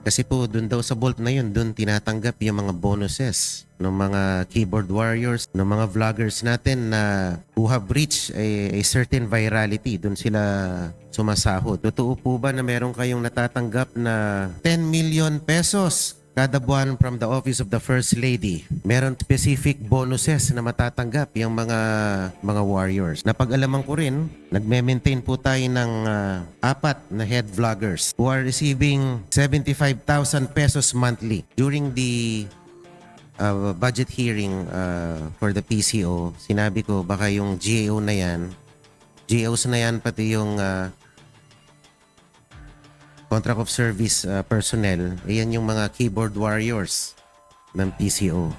Kasi po doon daw sa Bolt na yun, doon tinatanggap yung mga bonuses ng mga keyboard warriors, ng mga vloggers natin na who have reached a, a certain virality. Doon sila sumasahod. Totoo po ba na meron kayong natatanggap na 10 million pesos kada buwan from the office of the First Lady. Meron specific bonuses na matatanggap yung mga mga warriors. Napag-alaman ko rin, nagme-maintain po tayo ng ah, apat na head vloggers who are receiving 75,000 pesos monthly during the uh, budget hearing uh, for the PCO. Sinabi ko baka yung GAO na yan, GAOs na yan pati yung uh, contract of service uh, personnel, ayan yung mga keyboard warriors ng PCO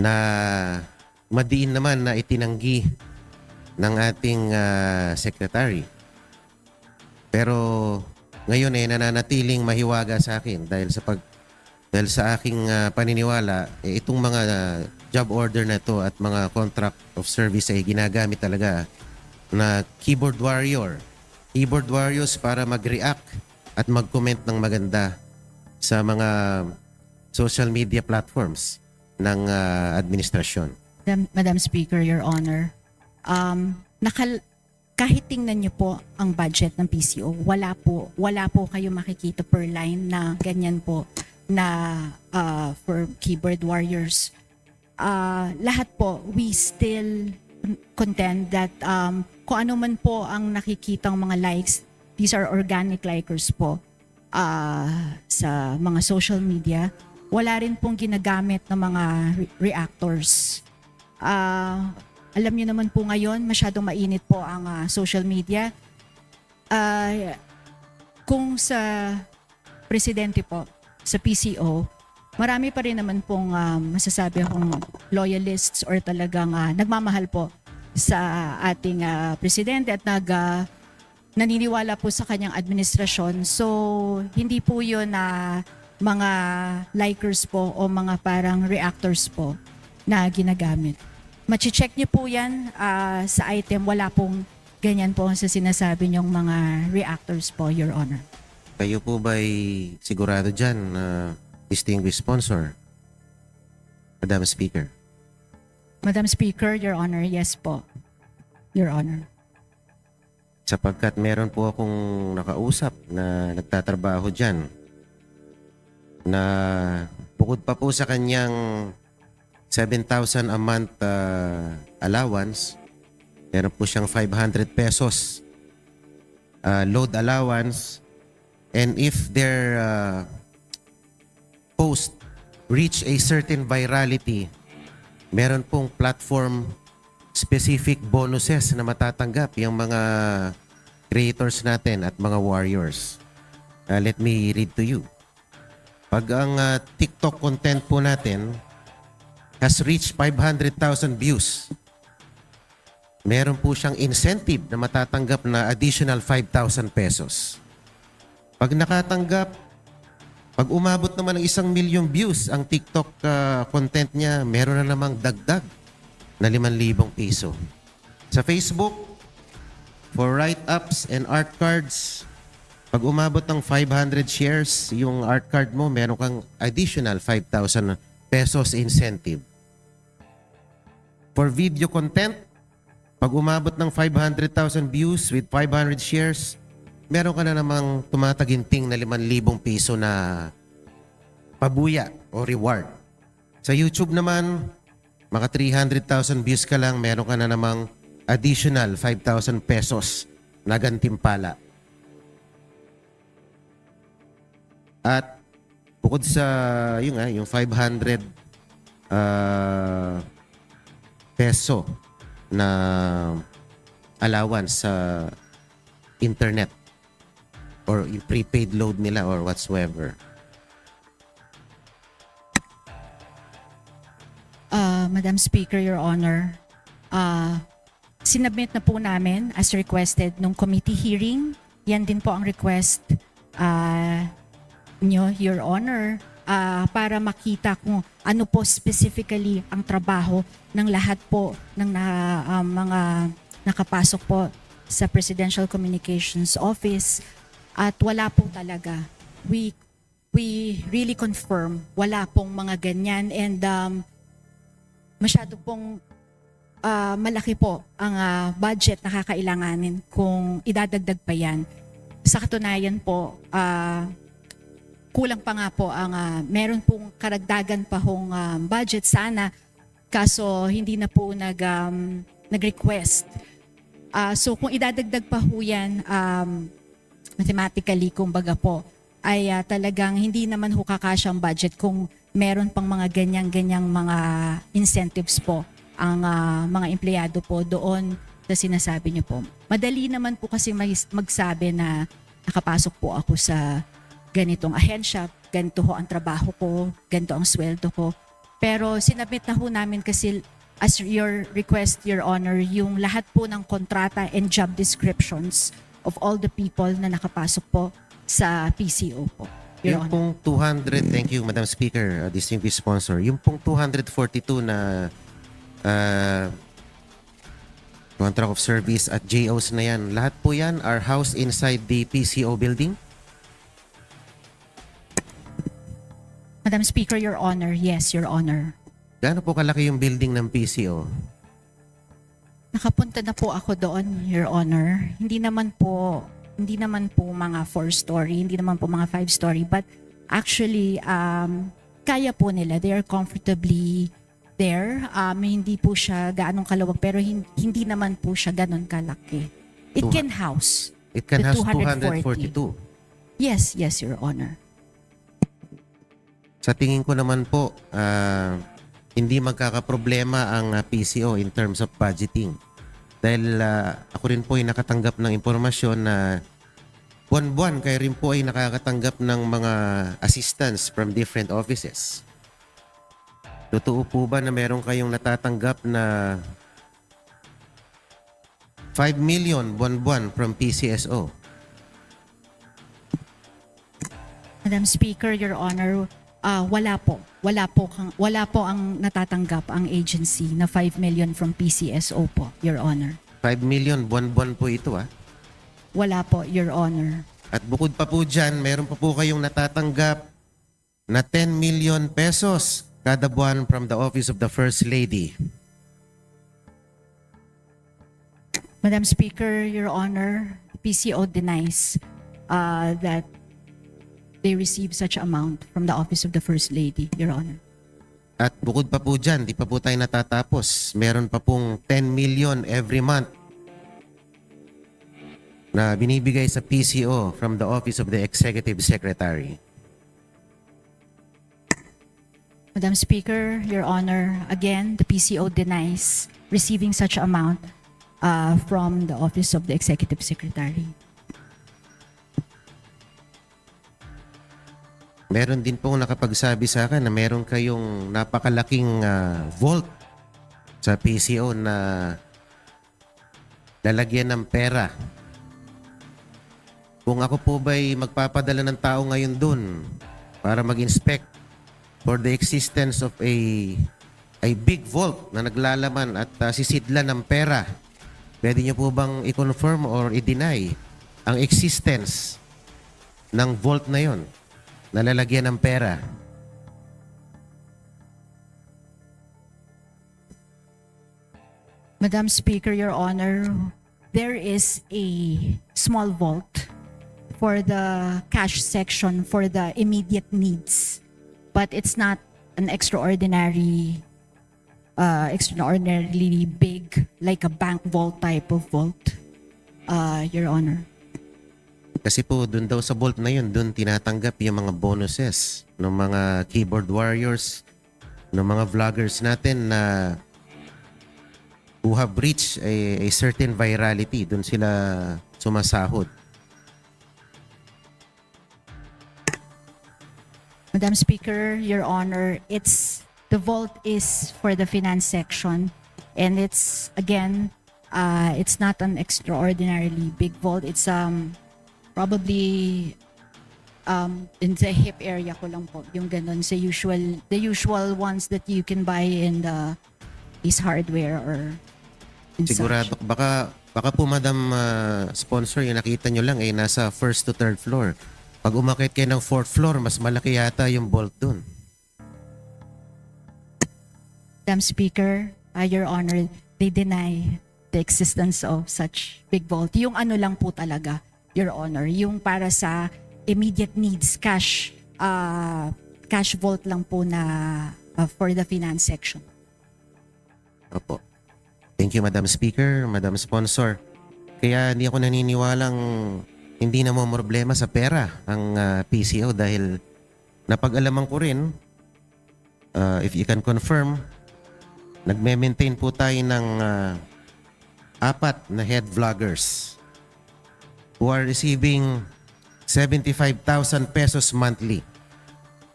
na madiin naman na itinanggi ng ating uh, secretary. Pero ngayon eh nananatiling mahiwaga sa akin dahil sa pag dahil sa aking uh, paniniwala eh, itong mga job order na to at mga contract of service ay ginagamit talaga na keyboard warrior keyboard warriors para mag-react at mag-comment ng maganda sa mga social media platforms ng ah, administrasyon. Madam, Madam Speaker, Your Honor, um, nakal kahit tingnan niyo po ang budget ng PCO, wala po, wala po kayo makikita per line na ganyan po na uh, for keyboard warriors. Uh, lahat po, we still contend that um, kung ano man po ang nakikitang mga likes, these are organic likers po uh, sa mga social media. Wala rin pong ginagamit ng mga re- reactors. Ah, alam niyo naman po ngayon, masyadong mainit po ang ah, social media. Ah, kung sa presidente po, sa PCO, marami pa rin naman pong ah, masasabi akong loyalists or talagang ah, nagmamahal po sa ating ah, presidente at nag ah, naniniwala po sa kanyang administrasyon. So, hindi po yun na mga likers po o mga parang reactors po na ginagamit. Machi-check niyo po yan ah, sa item. Wala pong ganyan po sa sinasabi niyong mga reactors po, Your Honor. Kayo po ba'y sigurado dyan na distinguished sponsor? Madam Speaker. Madam Speaker, Your Honor, yes po. Your Honor. Sapagkat meron po akong nakausap na nagtatrabaho dyan na bukod pa po sa kanyang 7,000 a month ah, allowance, meron po siyang 500 pesos ah, load allowance and if their ah, post reach a certain virality, meron pong platform specific bonuses na matatanggap yung mga creators natin at mga warriors. Uh, let me read to you. Pag ang uh, TikTok content po natin has reached 500,000 views, meron po siyang incentive na matatanggap na additional 5,000 pesos. Pag nakatanggap, pag umabot naman ng isang milyong views ang TikTok uh, content niya, meron na namang dagdag na 5,000 piso. Sa Facebook, for write-ups and art cards, pag umabot ng 500 shares, yung art card mo, meron kang additional 5,000 pesos incentive. For video content, pag umabot ng 500,000 views with 500 shares, meron ka na namang tumataginting na 5,000 piso na pabuya o reward. Sa YouTube naman, maka 300,000 views ka lang, meron ka na namang additional 5,000 pesos na gantimpala. At bukod sa yung nga, yung 500 ah, peso na allowance sa internet or yung prepaid load nila or whatsoever. Uh, Madam Speaker, Your Honor, uh, sinubmit na po namin as requested nung committee hearing. Yan din po ang request uh, nyo, Your Honor, uh, para makita kung ano po specifically ang trabaho ng lahat po ng na, uh, mga nakapasok po sa Presidential Communications Office at wala po talaga we we really confirm wala pong mga ganyan and um, masyado pong ah, malaki po ang ah, budget na kakailanganin kung idadagdag pa yan. Sa katunayan po, ah, kulang pa nga po ang ah, meron pong karagdagan pa hong ah, budget sana kaso hindi na po nag um, nag-request. Ah, so kung idadagdag pa ho yan um, mathematically kumbaga po ay ah, talagang hindi naman ho kakasya ang budget kung meron pang mga ganyan-ganyang mga incentives po ang ah, mga empleyado po doon sa sinasabi niyo po. Madali naman po kasi mag- magsabi na nakapasok po ako sa ganitong ahensya, ganito ho ang trabaho ko, ganito ang sweldo ko. Pero sinabit na ho namin kasi as your request, Your Honor, yung lahat po ng kontrata and job descriptions of all the people na nakapasok po sa PCO po, Your Yung Honor. pong 200, thank you Madam Speaker, uh, distinguished sponsor. Yung pong 242 na uh, contract of service at JOs na yan, lahat po yan are housed inside the PCO building? Madam Speaker, Your Honor, yes, Your Honor. Gaano po kalaki yung building ng PCO? Nakapunta na po ako doon, Your Honor. Hindi naman po, hindi naman po mga four-story, hindi naman po mga five-story, but actually, um, kaya po nila. They are comfortably there. Um, hindi po siya gaanong kalawag, pero hin- hindi naman po siya ganon kalaki. It Two- can house. It can house 240. 242. Yes, yes, Your Honor. Sa tingin ko naman po, ah, hindi magkakaproblema ang ah, PCO in terms of budgeting. Dahil ah, ako rin po ay nakatanggap ng impormasyon na buwan-buwan kayo rin po ay nakakatanggap ng mga assistance from different offices. Totoo po ba na meron kayong natatanggap na 5 million buwan-buwan from PCSO? Madam Speaker, Your Honor, ah, wala po. Wala po, kang, wala po ang natatanggap ang agency na 5 million from PCSO po, Your Honor. 5 million buwan-buwan po ito ah. Wala po, Your Honor. At bukod pa po dyan, meron pa po kayong natatanggap na 10 million pesos kada buwan from the Office of the First Lady. Madam Speaker, Your Honor, PCO denies uh, that they receive such amount from the Office of the First Lady, Your Honor. At bukod pa po dyan, di pa po tayo natatapos. Meron pa pong 10 million every month na binibigay sa PCO from the Office of the Executive Secretary. Madam Speaker, Your Honor, again, the PCO denies receiving such amount uh, from the Office of the Executive Secretary. Meron din pong nakapagsabi sa akin na meron kayong napakalaking ah, vault sa PCO na lalagyan ng pera. Kung ako po ba'y magpapadala ng tao ngayon dun para mag-inspect for the existence of a a big vault na naglalaman at ah, sisidlan ng pera, pwede niyo po bang i-confirm or i-deny ang existence ng vault na yon? Ng pera. Madam Speaker, Your Honor, there is a small vault for the cash section for the immediate needs, but it's not an extraordinary, uh, extraordinarily big, like a bank vault type of vault, uh, Your Honor. Kasi po, dun daw sa vault na yun, dun tinatanggap yung mga bonuses ng mga keyboard warriors, ng mga vloggers natin na who have reached a, a certain virality. Dun sila sumasahod. Madam Speaker, Your Honor, it's the vault is for the finance section, and it's again, uh, it's not an extraordinarily big vault. It's um probably um in the hip area ko lang po yung ganun sa usual the usual ones that you can buy in the is hardware or in Sigurado, such. baka, baka po madam ah, sponsor, yung nakita nyo lang, eh, nasa first to third floor. Pag umakit kayo ng fourth floor, mas malaki yata yung bolt dun. Madam Speaker, uh, Your Honor, they deny the existence of such big vault. Yung ano lang po talaga, Your Honor, yung para sa immediate needs, cash, uh, cash vault lang po na uh, for the finance section. Opo. Thank you, Madam Speaker, Madam Sponsor. Kaya hindi ako naniniwalang hindi na mo problema sa pera ang ah, PCO dahil napag-alaman ko rin, ah, if you can confirm, nagme-maintain po tayo ng ah, apat na head vloggers who are receiving 75,000 pesos monthly.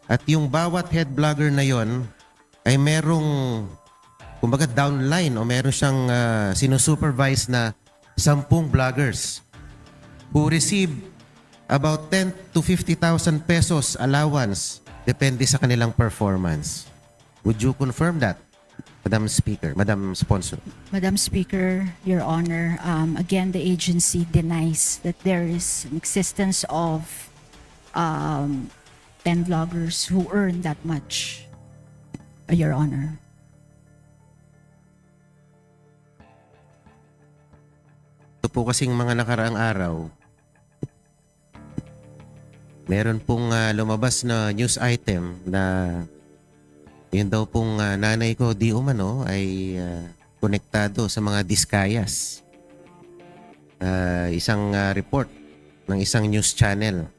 At yung bawat head vlogger na yon ay merong kumbaga downline o meron siyang uh, sinusupervise na sampung vloggers who receive about 10 to 50,000 pesos allowance depende sa kanilang performance. Would you confirm that, Madam Speaker, Madam Sponsor? Madam Speaker, Your Honor, um, again, the agency denies that there is an existence of um, 10 vloggers who earn that much, uh, Your Honor. Ito po kasing mga nakaraang araw, meron pong ah, lumabas na news item na yun daw pong ah, nanay ko di umano ay ah, konektado sa mga diskayas. Ah, isang ah, report ng isang news channel.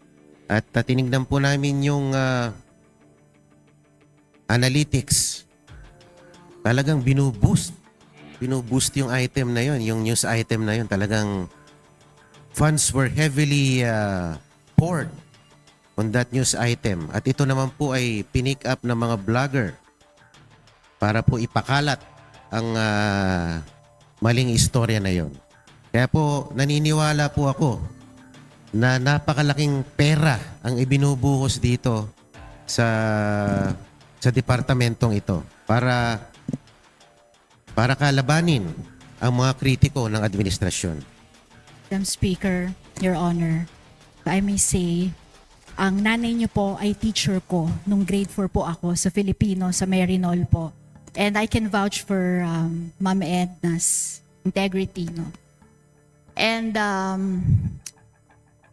At ah, tinignan po namin yung ah, analytics. Talagang binuboost binuboost yung item na yon, yung news item na yon. Talagang funds were heavily uh, poured on that news item. At ito naman po ay pinick up ng mga vlogger para po ipakalat ang ah, maling istorya na yon. Kaya po naniniwala po ako na napakalaking pera ang ibinubuhos dito sa sa departamentong ito para para kalabanin ang mga kritiko ng administrasyon. Madam Speaker, Your Honor, I may say, ang nanay niyo po ay teacher ko nung grade 4 po ako sa Filipino, sa Marinol po. And I can vouch for um, Ma'am Edna's integrity, no? And um,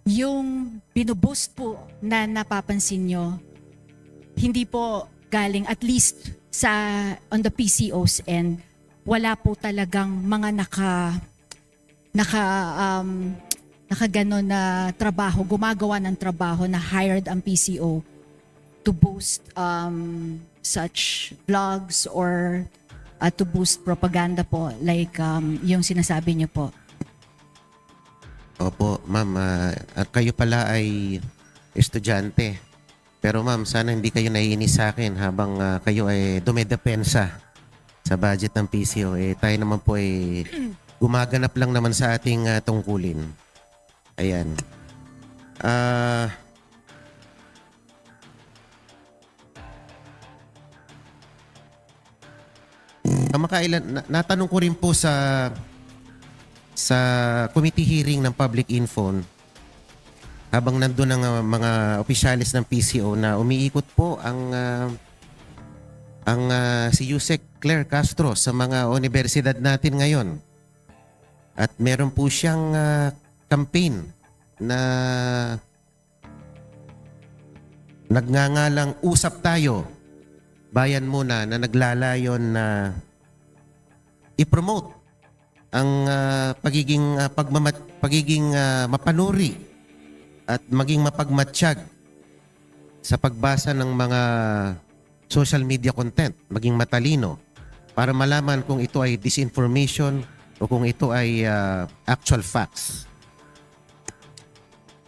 yung binuboost po na napapansin nyo, hindi po galing at least sa on the PCOs and wala po talagang mga naka naka um, nakaganon na trabaho, gumagawa ng trabaho na hired ang PCO to boost um, such vlogs or uh, to boost propaganda po like um, yung sinasabi niyo po. Opo, ma'am, ah, at kayo pala ay estudyante. Pero ma'am, sana hindi kayo naiinis sa akin habang ah, kayo ay dumedepensa sa budget ng PCO. Eh, tayo naman po ay gumaganap lang naman sa ating ah, tungkulin. Ayan. Ah... kamakailan, na- natanong ko rin po sa sa committee hearing ng public info habang nandun ang uh, mga opisyalis ng PCO na umiikot po ang uh, ang uh, si Yusek Claire Castro sa mga universidad natin ngayon. At meron po siyang uh, campaign na nagngangalang usap tayo bayan muna na naglalayon na i-promote ang ah, pagiging ah, pagmamat pagiging ah, mapanuri at maging mapagmatsyag sa pagbasa ng mga social media content, maging matalino para malaman kung ito ay disinformation o kung ito ay ah, actual facts.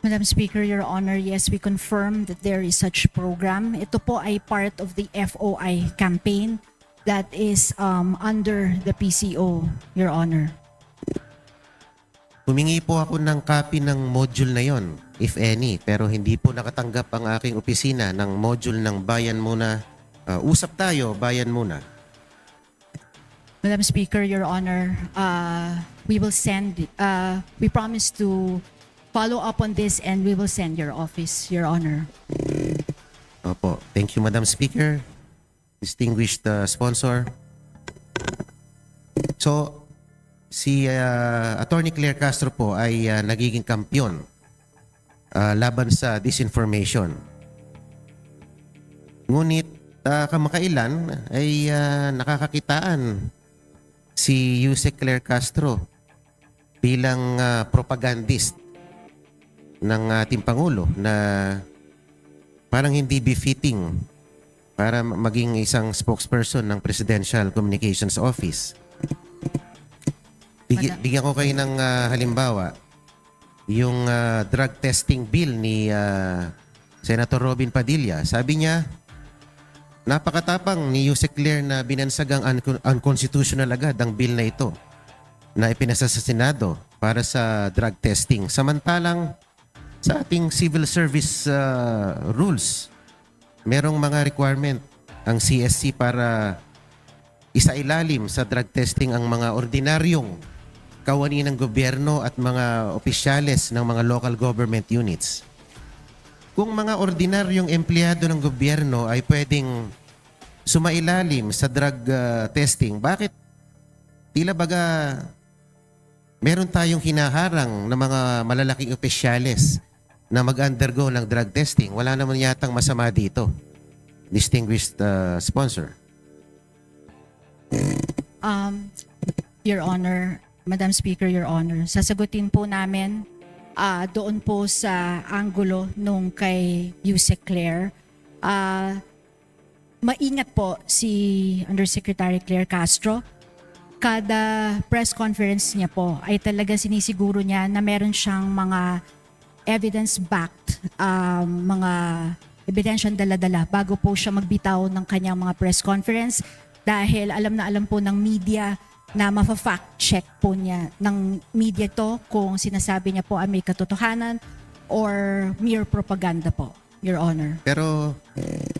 Madam Speaker, Your Honor, yes, we confirm that there is such program. Ito po ay part of the FOI campaign that is um, under the PCO, Your Honor. Humingi po ako ng copy ng module na yon, if any, pero hindi po nakatanggap ang aking opisina ng module ng Bayan Muna. Ah, usap tayo, Bayan Muna. Madam Speaker, Your Honor, uh, we will send, uh, we promise to follow up on this and we will send your office, Your Honor. Opo. Thank you, Madam Speaker. Distinguished uh, sponsor. So, si uh, Attorney Claire Castro po ay uh, nagiging kampyon uh, laban sa disinformation. Ngunit uh, kamakailan ay uh, nakakakitaan si Yusek Claire Castro bilang uh, propagandist ng ating Pangulo na parang hindi befitting para ma- maging isang spokesperson ng Presidential Communications Office. Bigi- Madam- bigyan ko kayo ng ah, halimbawa. Yung ah, drug testing bill ni ah, Senator Robin Padilla. Sabi niya, napakatapang ni Yusek Claire na binansagang un- unconstitutional agad ang bill na ito na ipinasa sa Senado para sa drug testing. Samantalang sa ating civil service uh, rules, merong mga requirement ang CSC para isailalim sa drug testing ang mga ordinaryong kawani ng gobyerno at mga opisyales ng mga local government units. Kung mga ordinaryong empleyado ng gobyerno ay pwedeng sumailalim sa drug uh, testing, bakit tila baga meron tayong hinaharang ng mga malalaking opisyales na mag-undergo ng drug testing. Wala naman yatang masama dito. Distinguished uh, sponsor. Um, Your Honor, Madam Speaker, Your Honor, sasagutin po namin ah, doon po sa anggulo nung kay Yusek Claire. Ah, maingat po si Undersecretary Claire Castro. Kada press conference niya po ay talaga sinisiguro niya na meron siyang mga evidence-backed um, mga ebidensyang dala-dala bago po siya magbitaw ng kanyang mga press conference dahil alam na alam po ng media na mafa-fact check po niya ng media to kung sinasabi niya po ay may katotohanan or mere propaganda po, Your Honor. Pero,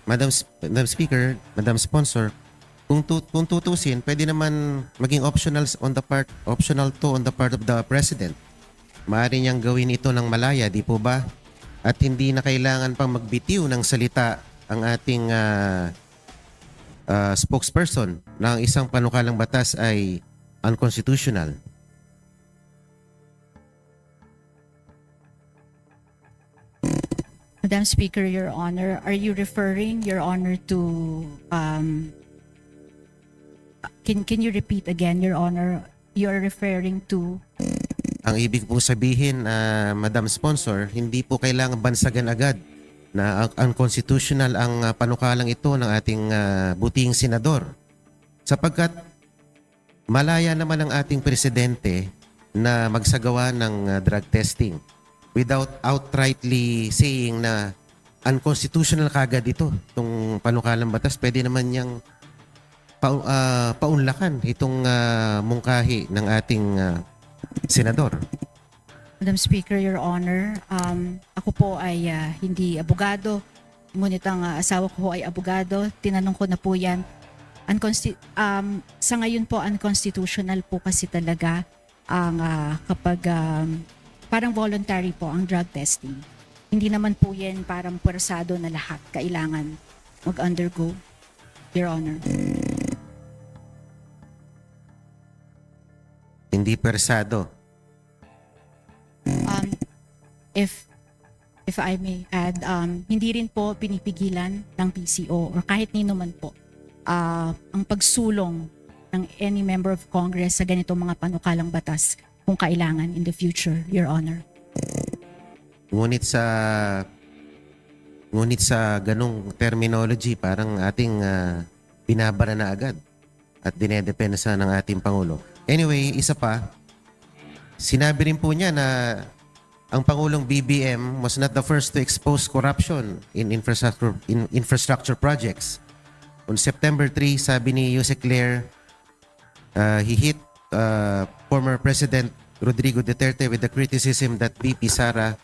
Madam, Sp- Madam Speaker, Madam Sponsor, kung, tu- kung tutusin, pwede naman maging optional on the part, optional to on the part of the President. Maaari niyang gawin ito ng malaya, di po ba? At hindi na kailangan pang magbitiw ng salita ang ating ah, ah, spokesperson na ang isang panukalang batas ay unconstitutional. Madam Speaker, Your Honor, are you referring, Your Honor, to um, can can you repeat again, Your Honor? You are referring to Ang ibig pong sabihin, ah, Madam Sponsor, hindi po kailangan bansagan agad na un- unconstitutional ang ah, panukalang ito ng ating ah, butihing senador. Sapagkat malaya naman ang ating presidente na magsagawa ng ah, drug testing without outrightly saying na unconstitutional kagad ito. Itong panukalang batas, pwede naman niyang pa, ah, paunlakan itong ah, mungkahi ng ating ah, senador. Madam Speaker, Your Honor, um, ako po ay ah, hindi abogado, ngunit ang ah, asawa ko ay abogado. Tinanong ko na po yan. Unconsti- um, sa ngayon po, unconstitutional po kasi talaga ang ah, kapag um, parang voluntary po ang drug testing. Hindi naman po yan parang pwersado na lahat kailangan mag-undergo, Your Honor. Hindi persado. um, if if I may add, um, hindi rin po pinipigilan ng PCO or kahit nino man po ah, ang pagsulong ng any member of Congress sa ganitong mga panukalang batas kung kailangan in the future, Your Honor. Ngunit sa ngunit sa ganong terminology, parang ating ah, binabara na agad at dinedepensa ng ating Pangulo. Anyway, isa pa, sinabi rin po niya na ang Pangulong BBM was not the first to expose corruption in infrastructure in infrastructure projects. On September 3, sabi ni Yusek Claire, uh, he hit uh, former President Rodrigo Duterte with the criticism that VP Sara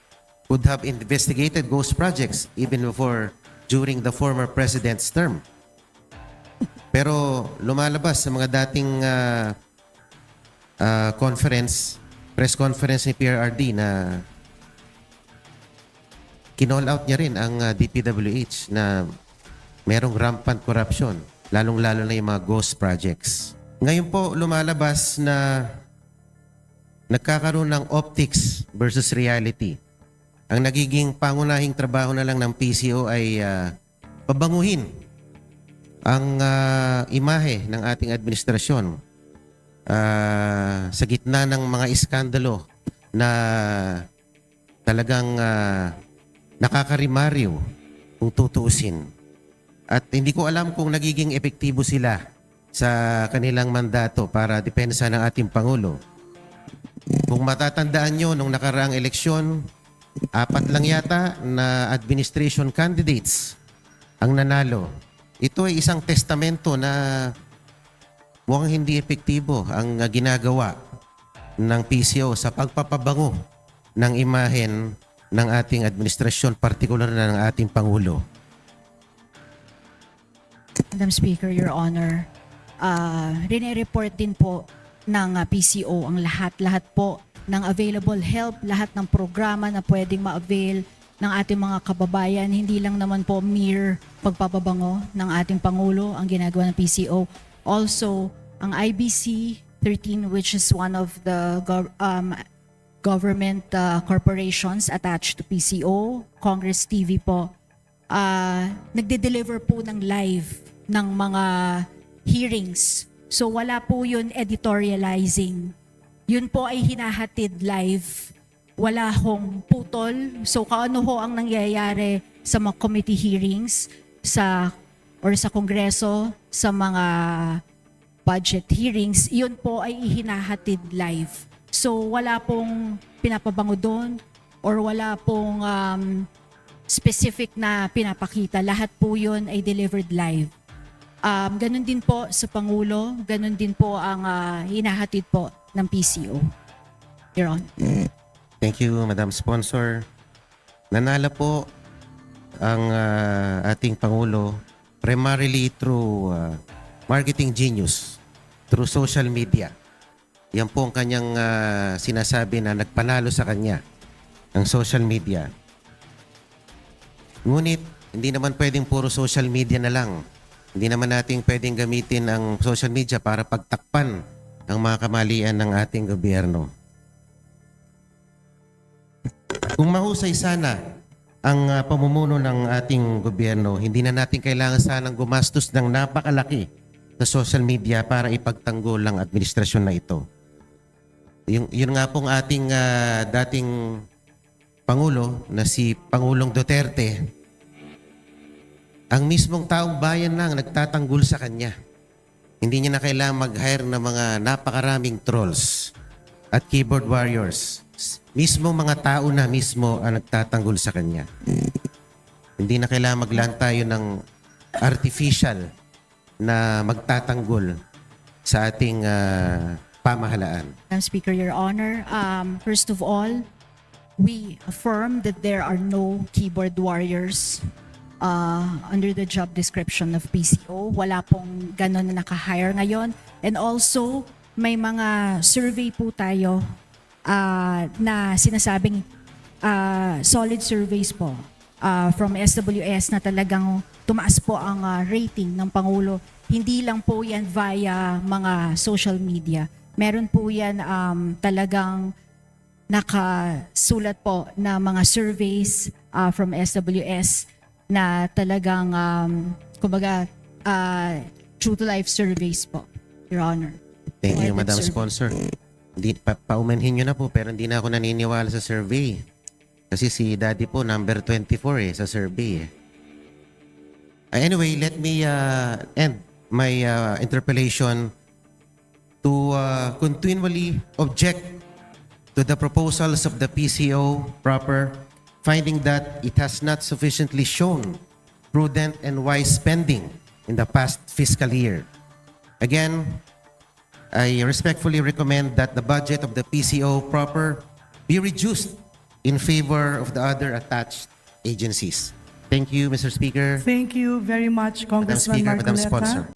would have investigated ghost projects even before during the former president's term. Pero lumalabas sa mga dating uh, uh, conference, press conference ni PRRD na kinall out niya rin ang ah, DPWH na merong rampant corruption, lalong-lalo na yung mga ghost projects. Ngayon po, lumalabas na nagkakaroon ng optics versus reality. Ang nagiging pangunahing trabaho na lang ng PCO ay ah, pabanguhin ang ah, imahe ng ating administrasyon ah, sa gitna ng mga iskandalo na talagang ah, nakakarimaryo kung tutuusin. At hindi ko alam kung nagiging epektibo sila sa kanilang mandato para depensa ng ating Pangulo. Kung matatandaan nyo, nung nakaraang eleksyon, apat lang yata na administration candidates ang nanalo. Ito ay isang testamento na mukhang hindi epektibo ang uh, ginagawa ng PCO sa pagpapabango ng imahen ng ating administrasyon, partikular na ng ating Pangulo. Madam Speaker, Your Honor, uh, report din po ng uh, PCO ang lahat-lahat po ng available help, lahat ng programa na pwedeng ma-avail ng ating mga kababayan. Hindi lang naman po mere pagpapabango ng ating Pangulo ang ginagawa ng PCO. Also, ang IBC 13 which is one of the gov- um, government uh, corporations attached to PCO, Congress TV po, uh, nagde-deliver po ng live ng mga hearings. So wala po yun editorializing. Yun po ay hinahatid live. Wala hong putol. So kaano ho ang nangyayari sa mga committee hearings sa or sa kongreso sa mga budget hearings, yun po ay ihinahatid live. So wala pong pinapabango doon or wala pong um, specific na pinapakita. Lahat po yun ay delivered live. Um, ganun din po sa Pangulo, ganun din po ang ah, hinahatid po ng PCO. Your Honor. Thank you, Madam Sponsor. Nanala po ang ah, ating Pangulo primarily through ah, marketing genius, through social media. Yan po ang kanyang ah, sinasabi na nagpanalo sa kanya, ang social media. Ngunit, hindi naman pwedeng puro social media na lang. Hindi naman natin pwedeng gamitin ang social media para pagtakpan ang mga kamalian ng ating gobyerno. Kung mahusay sana ang ah, pamumuno ng ating gobyerno, hindi na natin kailangan sanang gumastos ng napakalaki sa social media para ipagtanggol ang administrasyon na ito. Yung, yun nga pong ating ah, dating Pangulo na si Pangulong Duterte, ang mismong taong bayan lang nagtatanggol sa kanya. Hindi niya na kailangan mag-hire ng mga napakaraming trolls at keyboard warriors. Mismo mga tao na mismo ang nagtatanggol sa kanya. Hindi na kailangan maglaan tayo ng artificial na magtatanggol sa ating ah, pamahalaan. Madam Speaker, Your Honor, um, first of all, we affirm that there are no keyboard warriors uh, under the job description of PCO. Wala pong ganon na naka-hire ngayon. And also, may mga survey po tayo uh, na sinasabing uh, solid surveys po uh, from SWS na talagang tumaas po ang uh, rating ng Pangulo. Hindi lang po yan via mga social media. Meron po yan um, talagang nakasulat po na mga surveys uh, from SWS na talagang um, kumbaga uh, true to life surveys po, Your Honor. Thank you, Madam survey. Sponsor. Hindi, pa, paumanhin nyo na po, pero hindi na ako naniniwala sa survey. Kasi si Daddy po, number 24 eh, sa survey eh. Uh, Anyway, let me uh, end my uh, interpellation to uh, continually object to the proposals of the PCO proper, finding that it has not sufficiently shown prudent and wise spending in the past fiscal year. Again, I respectfully recommend that the budget of the PCO proper be reduced in favor of the other attached agencies. Thank you, Mr. Speaker. Thank you very much, Madam Congressman Speaker, Madam Marcoleta. Sponsor.